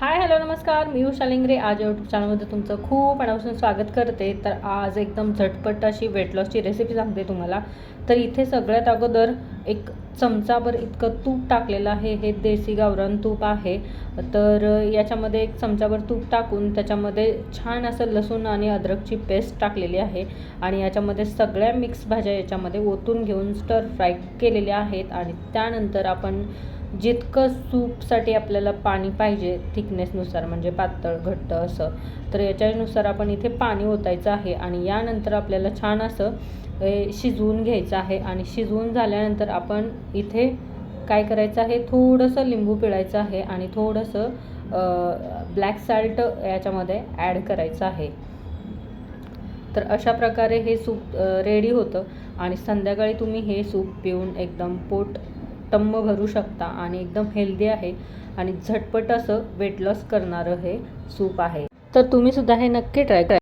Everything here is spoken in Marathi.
हाय हॅलो नमस्कार. मी उषा लिंगरे. आज यूट्यूब चॅनलमध्ये तुमचं खूप मनापासून स्वागत करते. तर आज एकदम झटपट अशी वेट लॉसची रेसिपी सांगते तुम्हाला. तर इथे सगळ्यात अगोदर एक चमचाभर इतकं तूप टाकलेलं आहे हे देसी गावरान तूप आहे. तर याच्यामध्ये एक चमचाभर तूप टाकून त्याच्यामध्ये छान असं लसूण आणि अद्रकची पेस्ट टाकलेली आहे. आणि याच्यामध्ये सगळ्या मिक्स भाज्या याच्यामध्ये ओतून घेऊन स्टर फ्राय केलेल्या आहेत. आणि त्यानंतर आपण जितकं सूपसाठी आपल्याला पाणी पाहिजे थिकनेसनुसार म्हणजे पातळ घट्ट असं तर याच्यानुसार आपण इथे पाणी ओतायचं आहे. आणि यानंतर आपल्याला छान असं शिजवून घ्यायचं आहे. आणि शिजवून झाल्यानंतर आपण इथे काय करायचं आहे? थोडंसं लिंबू पिळायचं आहे. आणि थोडंसं ब्लॅक साल्ट याच्यामध्ये ॲड करायचं आहे. तर अशा प्रकारे हे सूप रेडी होतं. आणि संध्याकाळी तुम्ही हे सूप पिऊन एकदम पोट टम्म भरू शकता. आणि एकदम हेल्दी आहे. आणि झटपट असं वेट लॉस करणारं हे सूप आहे. तर तुम्ही सुद्धा हे नक्की ट्राय करा.